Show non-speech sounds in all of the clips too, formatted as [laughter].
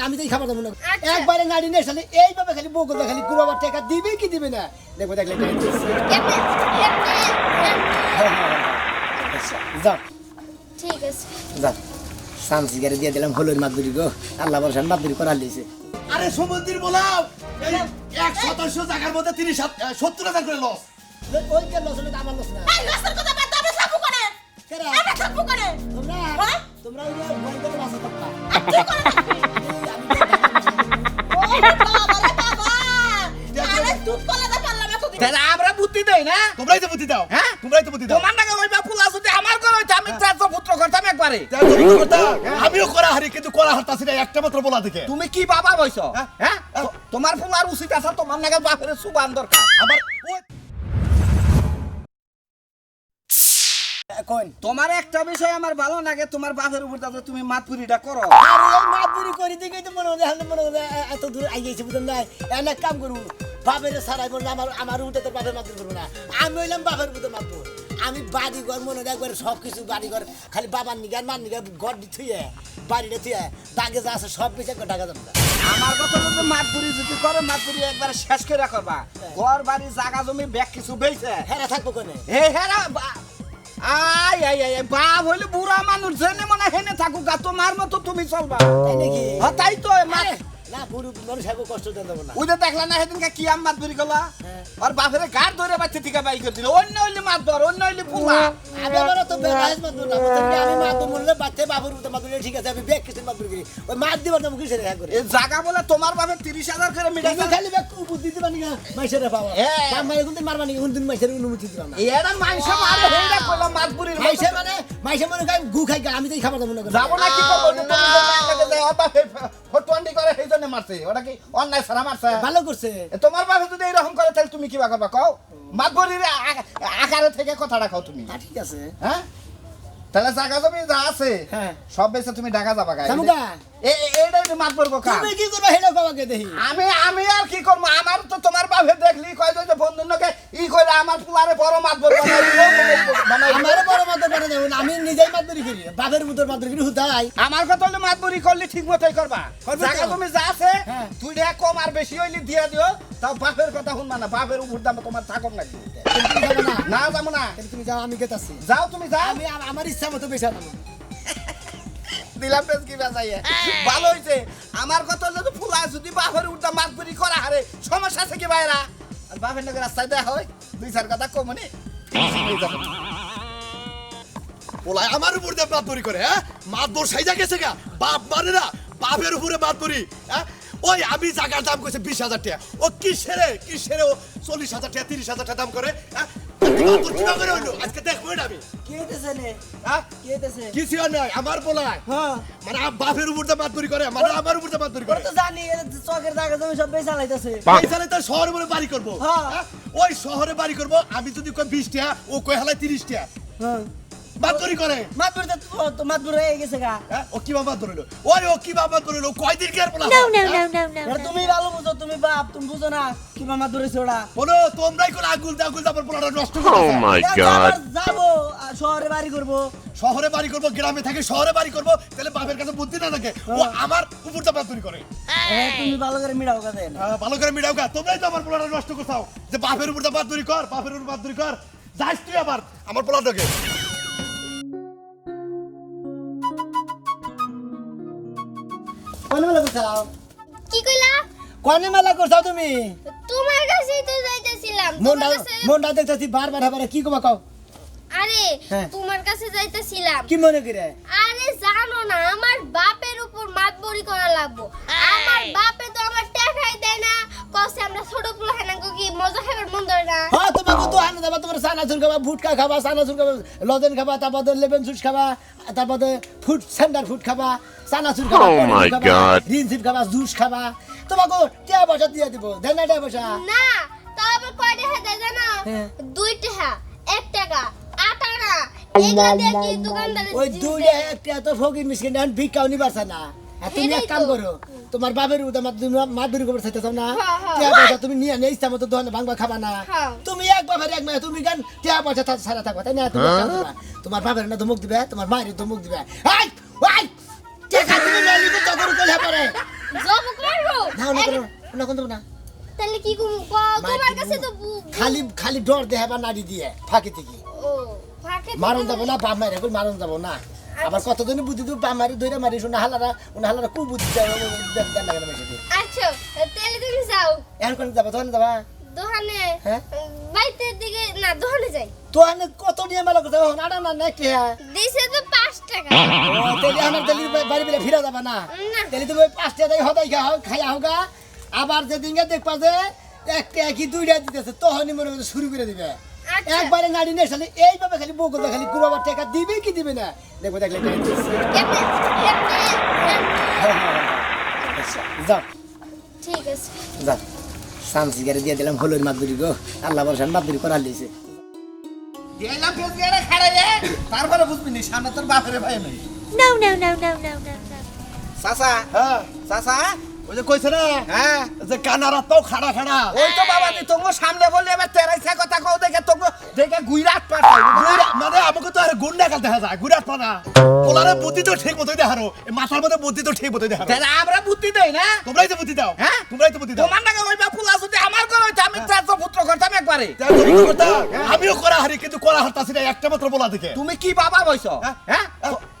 আমি তো খাবার দেবো না আচ্ছা। একবারে নাড়ি নিয়ে এইভাবে খালি বউ করবে খালি টাকা দিবে কি দিবে না? দেখো দেখলে হ্যাঁ, হ্যাঁ, হ্যাঁ। আচ্ছা, যাও। ঠিক আছে। যাও। সানসি গাড়ি দিয়ে দিলাম হলুদ মাদুরি গো। আল্লাহ বরসান মাদুরি করা লিছে আরে সমুদ্রের বলাও এই এক শতাংশ জায়গার মধ্যে তিরিশ সত্তর হাজার করে লস ওই কে লস হলে আমার লস না। এই লসের কথা বাদ দাও, আমরা করে। কেরা? আমরা সাপু করে। তোমরা? হ্যাঁ? তোমরা ওই ভয় করে বাসা থাকতা কি করে [laughs] ও বাবা রে বাবা। আরে দুধ কলা দা পারলাম এতদিন তাহলে আমরা বুদ্ধি দেই না? তোমরাই তো বুদ্ধি দাও। হ্যাঁ? তোমরাই তো বুদ্ধি দাও। তোমার ওইবা ফুলা যদি আমার ঘর হইতো আমি চার পুত্র করতাম একবারে। তাই তো বুদ্ধি করতা? আমিও করা হারি কিন্তু করা হারতাছি না একটা মাত্র বলা দেখে। তুমি কি বাবা বইছ হ্যাঁ? হ্যাঁ? তোমার ফুলার উচিত আছে তোমার নাকি বাপের সুবান দরকার। আবার তোমার একটা বিষয় আমার ভালো লাগে তোমার বাপের উপর যাতে তুমি মাতপুরিটা করো। আরে এই মাদুরি করে দিকে তো মনে হয় মনে হয় এত দূর আই গেছি বুঝলেন না? এনে কাম করব বাপের সারাই বললে আমার আমার উঠে তো বাপের মাদুর করব না। আমি হইলাম বাপের মতো মাতবো আমি বাড়ি ঘর মনে হয় একবার সব কিছু বাড়ি ঘর খালি বাবার নিগার মার নিগার ঘর থুয়ে বাড়িটা থুয়ে দাগে যা আছে সব বেঁচে টাকা যাব। না। আমার কথা বলতে মাতপুরি যদি করে মাতপুরি একবার শেষ করে করবা ঘর বাড়ি জায়গা জমি ব্যাগ কিছু বেইছে। হেরা থাকব কোনে? হে হেরা আই আই আই বাপ হইলে বুড়া মানুষ জেনে মনে হেনে থাকুক আর তোমার মতো তুমি চলবা। তাই নাকি হ্যাঁ, তাই তো না বুড়ো মানুষ হাগো কষ্ট দেন দেবো না। ওই দেখলা না সেদিনকে কি আম মাত ধরি গলা আর বাপের গাড় ধরে বাচ্চা থেকে বাই করে দিল। অন্য হইলে মাত ধর অন্য হইলে পুলা আমি তো না। আমি বাচ্চা বাবুর মতো মাদুর ঠিক আছে আমি ব্যাগ কিছু মাদুর করি ওই মাছ দিবার না মুখে সেরে হ্যাঁ করে? জায়গা বলে তোমার বাপে তিরিশ হাজার করে মিটাই তুমি খালি ব্যাগ বুদ্ধি দিবা নি মাইসের পাওয়া হ্যাঁ। মাইরে কোনদিন মারবা নি কোনদিন মাইসের অনুমতি দিবা না? এরা মাংস মারে হেইডা কইলাম মাতপুরির মাইসে মানে মাইসে মনে গু খাই আমি তো খাবার দেবো না। যাব না কি করব? মারছে ওটা কি অন্যায় সারা মারছে? ভালো করছে। তোমার বাপে যদি এরকম করে তাহলে তুমি কি করবা? কও? মাতবরির আকারে থেকে কথাটা কও তুমি। হ্যাঁ ঠিক আছে। হ্যাঁ? তাহলে জায়গা জমি যা আছে হ্যাঁ। সব বেচে তুমি ঢাকা যাবা গাই যাব গা? এইটাই তো মাতবর কথা তুমি কি করবা হেডা বাবাকে দেখি? আমি আমি আর কি করব? আমার তো তোমার বাপে দেখলি কয় যে বন্ধুর ই করে আমার পুলারে বড় মাতবর বানাই দিল, বানাই দিল। আমারও বড় মতো করে দেবো না আমি নিজেই মাদুরি করি বাপের মতো মাদুরি করি হুদাই। আমার কথা হলে মাতবরি করলে ঠিক মতোই করবা। জায়গা তুমি যা আছে হ্যাঁ। তুই দেখা কম আর বেশি হইলে দিয়ে দিও। তাও বাপের কথা শুনবা না বাপের উপর দাম তোমার যাব না না যাব না। তুমি যাও আমি গেতাছি। যাও তুমি যাও। আমি আমার ইচ্ছা মতো বেশি দিলাম বেশ কি বাজাইয়ে ভালো হইছে। আমার কথা যদি ফুলা যদি বাপের উল্টা মাতবরি করা হারে সমস্যা আছে কি বাইরা আর বাপের নাকি রাস্তায় দেখা হয় দুই চার কথা কমনি। ওলাই আমার উপর দিয়ে ধরি করে হ্যাঁ? মাত দর সাইজা গেছে গা। বাপ মারে না বাপের উপরে ধরি হ্যাঁ? ওই আমি জায়গার দাম কইছে বিশ হাজার টাকা। ও কি সেরে কি সেরে ও চল্লিশ হাজার টাকা তিরিশ হাজার টাকা দাম করে হ্যাঁ? আজকে দেখব এটা আমি। হ্যাঁ? কিছু আর নয় আমার বলায় মানে বাপের উপর করে মানে আমার উপর দিয়ে মাত ধরি করে। তো জানি চকের সব বেচা লাইতেছে। শহরে বলে বাড়ি করব? ওই শহরে বাড়ি করব আমি যদি কই বিশ টাকা ও কই হালাই তিরিশ টাকা। হ্যাঁ মাত করে। মাতবুর তো তো মাতবুর হয়ে গেছে গা। হ্যাঁ? ও কি বাবা ধরিল? ওই ও কি বাবা ধরিল? কয়দিন কি আর বলা No, no, no, no, no. এটা তুমি ভালো বুঝো তুমি বাপ তুমি বুঝো না কি মামা ধরেছে ওরা। বলো তোমরাই কোন আগুল দাগুল তারপর পোলাটা নষ্ট Oh করতেছো? my এখন god. যাব শহরে বাড়ি করব। শহরে বাড়ি করব গ্রামে থাকে শহরে বাড়ি করব তাহলে বাপের কাছে বুদ্ধি না থাকে? ও আমার উপর চাপা তৈরি করে তুমি ভালো করে মিড়াও দেন। ভালো করে মিডাও গা। তোমরাই তো আমার পোলাটা নষ্ট করছাও যে বাপের উপর চাপা তৈরি কর বাপের উপর বাদ তৈরি কর। যাস তুই আবার আমার পোলাটাকে। করছাও? কি কইলা? কোনে মেলা করছাও তুমি? তোমার কাছে তো যাইতেছিলাম। মনটা মনটা দেখতেছি বারবার হবে কি কবা কও? আরে হ্যাঁ। তোমার কাছে যাইতেছিলাম। কি মনে করে? আরে জানো না আমার বাপের উপর মাতবরি করা লাগবো। আমার বাপে তো আমার টাকাই দেয় না। কসে আমরা ছোট পোলা হেনা কি মজা খাবার মন ধরে না। হ্যাঁ তোমার সানাচুর খাবা ভুটকা খাবা সানাচুর খাবা লজেন খাবা তারপর জুস খাবা তারপর ফুড সেন্টার ফুড খাবা সানাচুর খাবা Oh রিনসিপ খাবা জুস খাবা। তোমাকে টিয়া পয়সা দিয়ে দিব দেন না টিয়া পয়সা? না তাও আবার কয় টাকা দেয় জানো? হ্যাঁ। দুই টাকা এক টাকা আট আনা তো ফকির মিসকিন ভিক্ষাও নিবারছে না। তুমি এক কাম তো। করো তোমার বাপের উদা মাদুরি খবর চাইতে চাও না? হ্যাঁ, হ্যাঁ। টিয়া পয়সা তুমি নিয়ে নিয়ে ইচ্ছা মতো দোকানে ভাঙবা খাবা না। হ্যাঁ। তুমি এক বাপের এক তুমি গান টিয়া পয়সা তার সারা থাকবা? তাই না? তুমি এক কাম করবা। তোমার বাপের না ধমক দিবে তোমার মায়ের ধমক দিবে। আই আই টাকা তুমি না নিবে তো করে কইলা পারে? জব করব না না করো না করো না তাহলে কি করব? তোমার কাছে তো খালি খালি ডর দেহে নাড়ি দিয়ে ফাঁকি থেকে। ও ফাঁকে মারণ যাব না বাপ মারি এখন মারণ যাব না। আবার কতদিন বুদ্ধি তো মারি দইরা মারি শোনা হালারা ওনা হালারা কু বুদ্ধি চাই দেন লাগে না মেশে আচ্ছা তাহলে তুমি যাও। এখন কোন যাবা? তখন যাবা? দোকানে হ্যাঁ? বাইতের দিকে না দোকানে যাই। আমি কত নিয়ে মেলা করতে হবে আড়া না না কে হ্যাঁ? দিছে তো পাঁচ টাকা। তেলি আমার তেলি বাড়ি বেলে ফিরে যাবা না। তেলি তুমি ওই পাঁচটা দেয় হদাই খা খাইয়া হোগা আবার যেদিন দেখবা যে একটা কি দুইটা দিতেছে তখনই মনে করছে শুরু করে দিবে। একবারে নাড়ি নেই খালি এইভাবে খালি বউ করবে খালি গুবাবার টাকা দিবে কি দিবে না? দেখব দেখলে দিচ্ছে। এমনি এমনি এমনি। আচ্ছা, যাও ঠিক আছে। যাও সামসি গাড়ি দিয়ে দিলাম হলুদ মাদুরি গো। আল্লাহ বলছেন মাদুরি দিলাম তারপরে বুঝবি নি সামনে তোর বাপের ভাই নেই. চাচা হ্যাঁ। চাচা ওই যে কইছে না? হ্যাঁ। যে কানারা তাও খাড়া খাড়া। ওই তো বাবা দি তোমার সামনে বললে এবার তেরাইছে কথা কও দেখে তোমার দেখে পাঠাই গুড়া- মানে আমাকে তো আর গুন্ডা কাল দেখা যায় গুড়াট পানা ওলারে বুদ্ধি তো ঠিক মতোই দেখারো। মাথার মধ্যে বুদ্ধি তো ঠিক মতোই দেখারো। তাহলে আমরা বুদ্ধি দেই না? তোমরাই তো বুদ্ধি দাও। হ্যাঁ? তোমরাই তো বুদ্ধি দাও। তোমার নাকি ওই ফুলা যদি আমার ঘর হইতো আমি ত্রাস পুত্র করতাম একবারে। তো আমিও করা হারি কিন্তু করা হারতাছি না একটা মাত্র বলা দেখে তুমি কি বাবা বইছ? হ্যাঁ?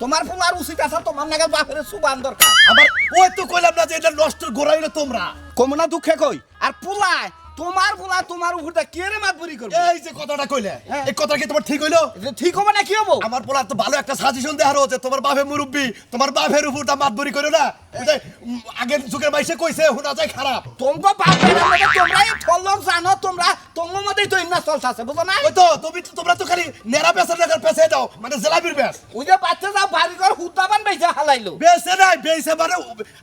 ফোন তোমার ফুলার উচিত আছে তোমার নাকি বাপের সুবান দরকার। আবার ওই তো কইলাম না যে এটা নষ্ট গোড়াইলো তোমরা। কমনা দুঃখে কই? আর ফুলায় তোমার ফুলা তোমার উপরটা কে রে মাতবুরি করবে? এই যে কথাটা কইলে হ্যাঁ। এই কথা কি তোমার ঠিক হইল? ঠিক হবে না কি হব? আমার পোলার তো ভালো একটা সাজেশন দেখার হচ্ছে তোমার বাপে মুরব্বী তোমার বাপের উপরটা মাতবরি করো না। ওই যে, উম, আগের যুগের মাইসে কইছে শোনা যায় খারাপ। তোমরা বাপের মধ্যে তোমরা এই ফলক জানো তোমরা তোমার মধ্যেই তো ইন্না চলছে আছে বুঝো না ওই তো তুমি তোমরা তো খালি নেড়া পেছার লাগার পেছে দাও মানে জেলাপির বেশ। ওই যে বাচ্চা যাও বাড়ি ঘর হুতাবান বেজা হালাইলো। বেছে নাই বেছে মানে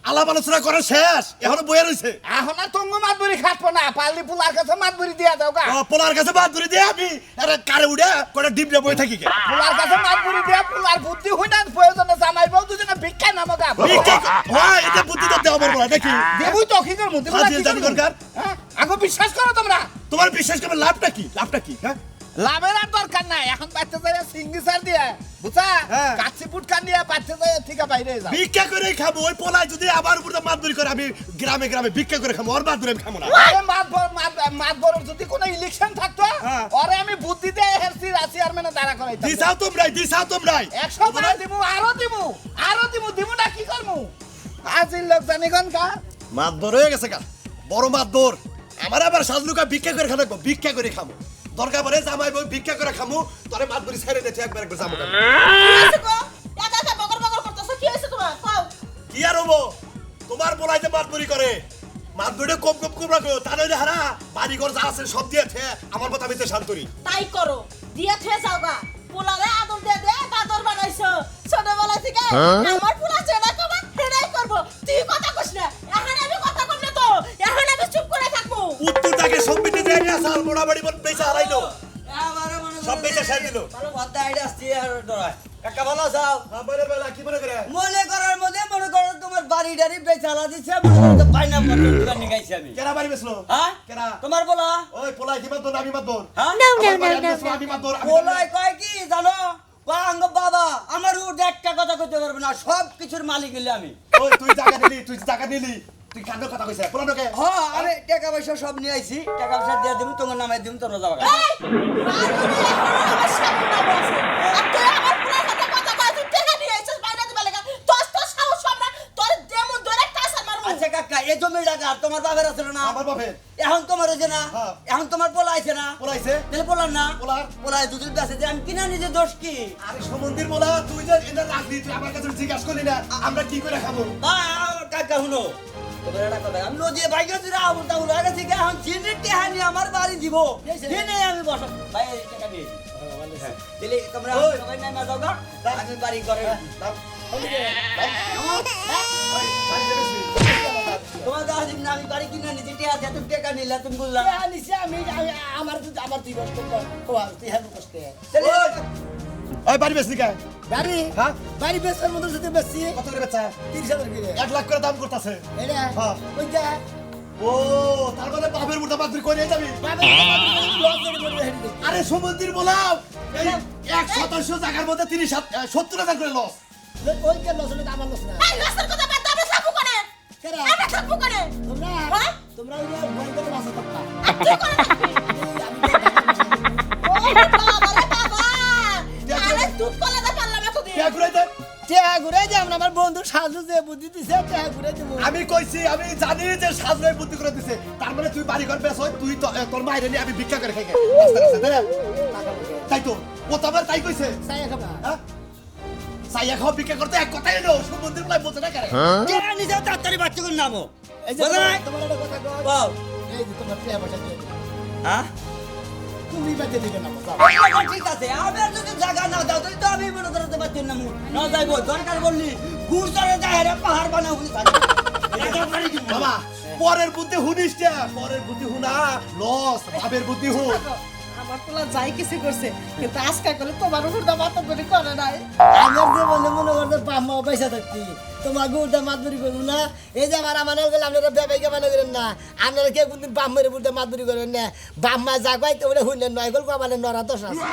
আলাপ আলোচনা করা শেষ এখন বইয়া রয়েছে এখন আর তঙ্গ মাতবুরি খাটবো না পারলি পোলার কাছে মাত ধরে দিয়া দাও গা। পোলার কাছে মাত ধরে দিয়ে আমি? আরে কারে উড়ে কোটা ডিমটা বই থাকি কে? পোলার কাছে ধরে দিয়া পোলার বুদ্ধি হই না প্রয়োজনে জামাই বউ দুজনে ভিক্ষা নামো গা। ভিক্ষা হ্যাঁ এটা বুদ্ধি তো দেওয়া বড় দেখি। দেবুই তো কি করব? দেবুই কি করব। হ্যাঁ? আগে বিশ্বাস করো তোমরা। তোমার বিশ্বাস করবে লাভটা কি? লাভটা কি হ্যাঁ? লাভের আর দরকার নাই এখন বাচ্চা যায় সিঙ্গি সার দিয়ে বুঝা হ্যাঁ। কাচ্চি ফুটকান দিয়ে বাচ্চা যায় ঠিক বাইরে যাও। ভিক্ষা করে খাব ওই পোলায় যদি আবার উপরে মাতবরি করে আমি গ্রামে গ্রামে ভিক্ষা করে খাব ওর মাতবরি আমি খাব না। আরে মাত বড় মাত মাত বড় যদি কোনো ইলেকশন থাকতো হ্যাঁ। ওরে আমি বুদ্ধি দিয়ে হেরছি চেয়ারম্যানে দাঁড়া করাইতাম। দিশাও তোমরাই দিশাও তোমরাই। একশো বার দিমু আরও দিমু আরও দিমু দিমু না কি করমু? আজির লোক জানি কোন কা মাতবর হয়ে গেছে গা। বড় মাতবর আমার আবার সাজলুকা ভিক্ষা করে খাব ভিক্ষা করে খাব। দরকার পড়ে জামাই বই ভিক্ষা করে খামু তোরে মাতবরি ছেড়ে দিতে একবার একবার যাব কেন? কি আর হব? তোমার বলাই যে মাতবরি করে। মাত মাতবরিটা কম কম কম রাখো। তা নইলে হারা বাড়ি ঘর যা আছে সব দিয়েছে আমার কথা মিতে শান্তরি তাই করো। দিয়ে থুয়ে যাও গা পোলারে আদর দিয়ে দে আদর বানাইছো। ছোটবেলা থেকে আমার পোলা যেটা করবে সেটাই করব। তুই কথা কইস না। এখন আমি কথা কম না তো। এখন আমি চুপ করে থাকব। উত্তরটাকে সম্মিতে না সাল মোড়া বাড়ি বল পেছা হারাইলো। সব বেচা সার দিল। আমাদের বেলা কি মনে করে? মনে করার মধ্যে মনে করো তোমার বাড়ি টাড়ি বেচালা দিচ্ছে মনে তো পাইনা দোকান নিয়ে আমি। কেরা বাড়ি বেসলো হ্যাঁ? কেরা? তোমার বলা ওই পোলাই কি মাতবর আমি মাতবর হ্যাঁ? আমার বাড়ি আমি বেসলো, আমি মাতবর আমি বলাই কয় কি জানো? আঙ্গ বাবা আমার উঠে একটা কথা কইতে পারবে না সব কিছুর মালিক হইলে আমি। ওই তুই টাকা নিলি তুই টাকা নিলি তুই কান্ড কথা কইছ পুরানোকে আমি টাকা পয়সা সব নিয়ে আইছি। টাকা পয়সা দিয়ে দিব তোমার নামে তোমরা যাবা এই আছে টাকা আচ্ছা তোমার বাবার আছে না? আমার বাপের? এখন তোমার হয়েছে না? হ্যাঁ। এখন তোমার পোলা আছে না? পোলাইছে। তাহলে পোলার না? পোলার। পোলায় দুধের কাছে যে আমি কিনা নিজে দোষ কি? আরে সমন্দির বলা তুই যে এটা রাখলি তুই আমার কাছে জিজ্ঞাসা করলি না আমরা কি করে খাব? বা কাকা শুনো। আমি নদী বাইকে দিলে আবুল তাবুল হয়ে গেছে কি এখন চিনি টেহানি আমার বাড়ি দিব দিনে আমি বসা ভাই টাকা দিয়ে। দিলে তোমরা। সবাই নাই যাও গা আমি বাড়ি করে। তোমার দেখা দিন না আমি বাড়ি কিনে নিচ্ছি টেহা দিয়ে তুমি টাকা নিলে তুমি বুঝলা নিছে আমি আমি- আমার তো আমার দুই কষ্ট কর তুই ওই বাড়ি বেশ নিকা বাড়ি? হ্যাঁ? বাড়ি বেচার মতো যদি বেচছি কত করে বেচা? তিরিশ হাজার করে। এক লাখ করে দাম করতেছে। এটা? হ্যাঁ। ওইটা ও তার মানে বাপের মুর্দা মাতবরি করে নিয়ে যাবি করে আরে সমুদ্রের বলাও এই এক শতাংশ জায়গার মধ্যে তিরিশ সত্তর হাজার করে লস ওইটা লস হলে তো আমার লস না। এই লসের কথা বাদ দাও, কোনে? কেরা? আমরা থাকব কোনে? তোমরা? হ্যাঁ? তোমরা ওই ভয় করে বাসা থাকবা আর টেহা ঘুরে যে আমরা আমার বন্ধু সাজু যে বুদ্ধি দিছে টেহা ঘুরে দেবো। আমি কইছি আমি জানি যে সাজলাই বুদ্ধি করে দিছে। তার মানে তুই বাড়ি ঘর বেশ হয় তুই তো তোর মায়ের নিয়ে আমি ভিক্ষা করে খাই খাই রাস্তা রাস্তা তাই তাই তো। ও তো তাই কইছে। চাই খাবা। হ্যাঁ? সাইয়া খাওয়া ভিক্ষা করতে এক কথাই এলো সমুদ্রের বলাই বলতে না কেন টেহা তাড়াতাড়ি বাচ্চা করে নামো? এই যে তোমার একটা কথা কই এই যে তোমার টেহা পয়সা হ্যাঁ? তুমি বাজে দিবে না আচ্ছা, ঠিক আছে আমি যদি জায়গা না দাও তাহলে তো আমি মনে করতে পারছি না না যাইবো দরকার বললি ঘুর চড়ে যায় রে পাহাড় বানা হুই বাবা। পরের বুদ্ধি হুনিস পরের বুদ্ধি হুনা লস ভাবের বুদ্ধি হুন। আমার পোলা যাই কিছু করছে, কিন্তু আজকে করলে তোমার দাম অত করে নাই। আমার বলে মনে করতে বাম্মা পয়সা থাকতি। তোমার গুড়টা মাতবুরি করব না। এই যে আমার আমার গেলে আপনারা ব্যবসায়িকা মানে করেন না। আপনারা কে কোনদিন বাম্মের বুড়টা মাতবুরি করেন না। বাম্মা যা কয় তো ওটা হইলেন নয় গল্প আমার নরা দশ আছে।